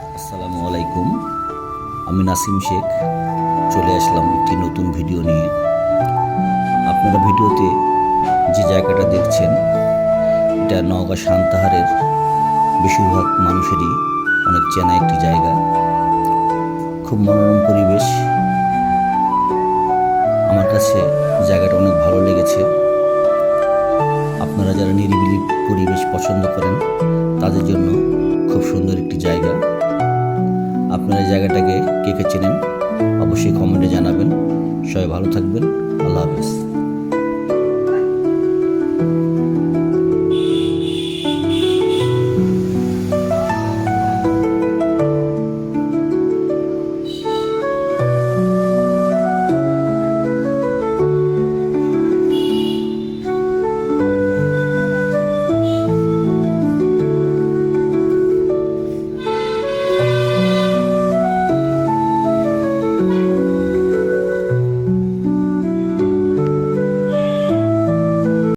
আসসালামু আলাইকুম। আমি নাসিম শেখ। চলে আসলাম একটি নতুন ভিডিও নিয়ে। আপনারা ভিডিওতে যে জায়গাটা দেখছেন, এটা নওগাঁ শান্তাহারের বেশিরভাগ মানুষেরই অনেক চেনা একটি জায়গা। খুব মনোরম পরিবেশ। আমার কাছে জায়গাটা অনেক ভালো লেগেছে। আপনারা যারা নিরিবিলি পরিবেশ পছন্দ করেন, তাদের জন্য জায়গাটাকে কে কে চেনেন অবশ্যই কমেন্টে জানাবেন। সবাই ভালো থাকবেন। আল্লাহ হাফেজ।